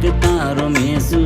que tá taro mesu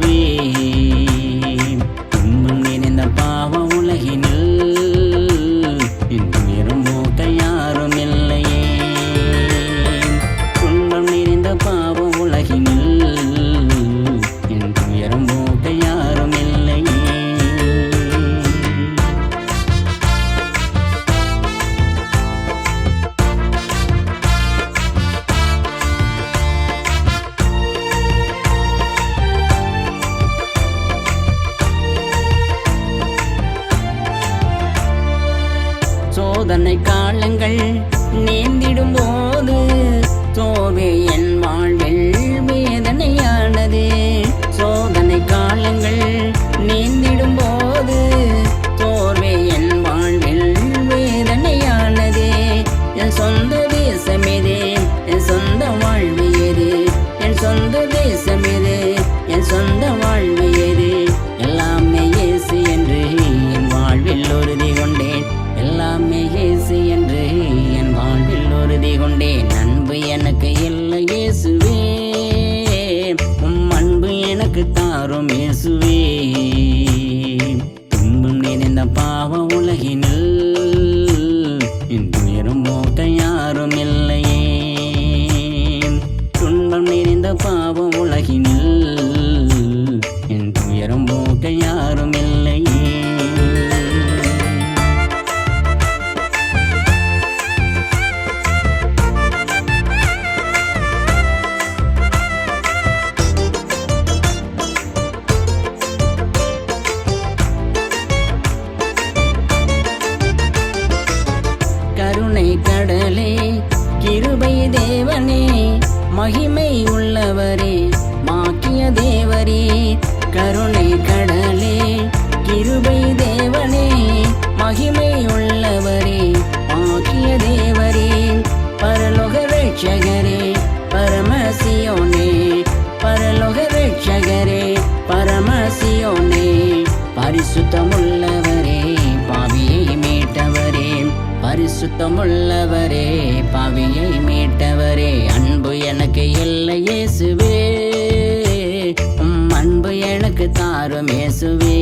this செய்த பாவம் உலகினில் என் துயரம் போக்க யாரும் இல்லையே கருணை கடலே கிருபை தேவனே மகிமை பரிசுத்தமுள்ளவரே பாவியை மீட்டவரே. பரிசுத்தமுள்ளவரே பாவியை மீட்டவரே. அன்பு எனக்கு இல்லை இயேசுவே. அன்பு எனக்கு தாரும் இயேசுவே.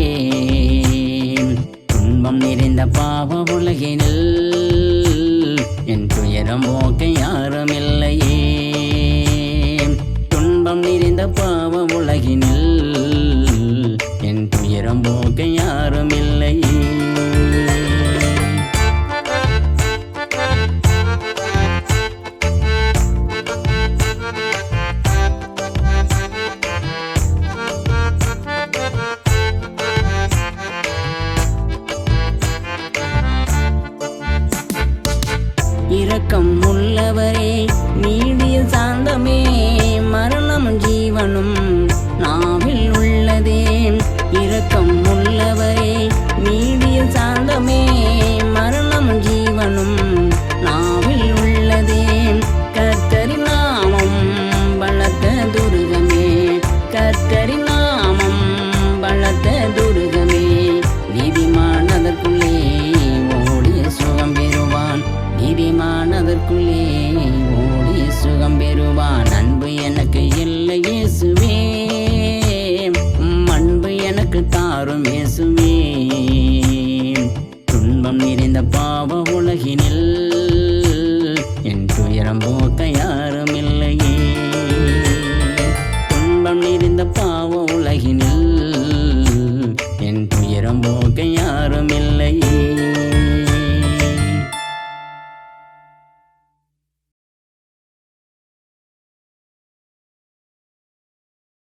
துன்பம் நிறைந்த பாவ உலகினில் இரக்கம் உள்ளவரே. நோக்க யாரும் இல்லை